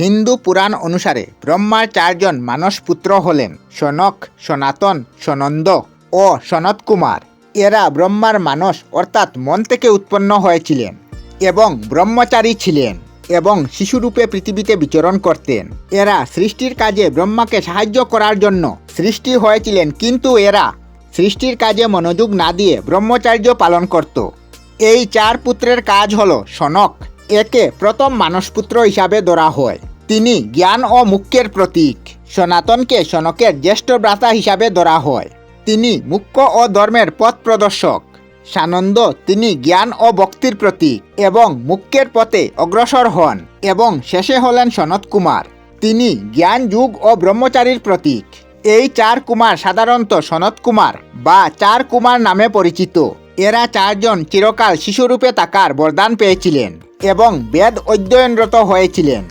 হিন্দু পুরাণ অনুসারে ব্রহ্মার চারজন মানস পুত্র হলেন সনক, সনাতন, সনন্দ ও সনত কুমার এরা ব্রহ্মার মানস অর্থাৎ মন থেকে উৎপন্ন হয়েছিলেন এবং ব্রহ্মচারী ছিলেন এবং শিশুরূপে পৃথিবীতে বিচরণ করতেন। এরা সৃষ্টির কাজে ব্রহ্মাকে সাহায্য করার জন্য সৃষ্টি হয়েছিলেন, কিন্তু এরা সৃষ্টির কাজে মনোযোগ না দিয়ে ব্রহ্মচার্য পালন করত। এই চার পুত্রের কাজ হল সনক, একে প্রথম মানসপুত্র হিসাবে ধরা হয়। তিনি জ্ঞান ও মুখ্যের প্রতীক। সনাতনকে সনকের জ্যেষ্ঠ ভ্রাতা হিসাবে ধরা হয়। তিনি মুখ্য ও ধর্মের পথ প্রদর্শক। সানন্দ তিনি জ্ঞান ও ভক্তির প্রতীক এবং মুখ্যের পথে অগ্রসর হন এবং শেষে হলেন সনত কুমার। তিনি জ্ঞান, যুগ ও ব্রহ্মচারীর প্রতীক। এই চার কুমার সাধারণত সনত কুমার বা চার কুমার নামে পরিচিত। এরা চারজন চিরকাল শিশুরূপে থাকার বরদান পেয়েছিলেন এবং বেদ অধ্যয়নরত হয়েছিলেন।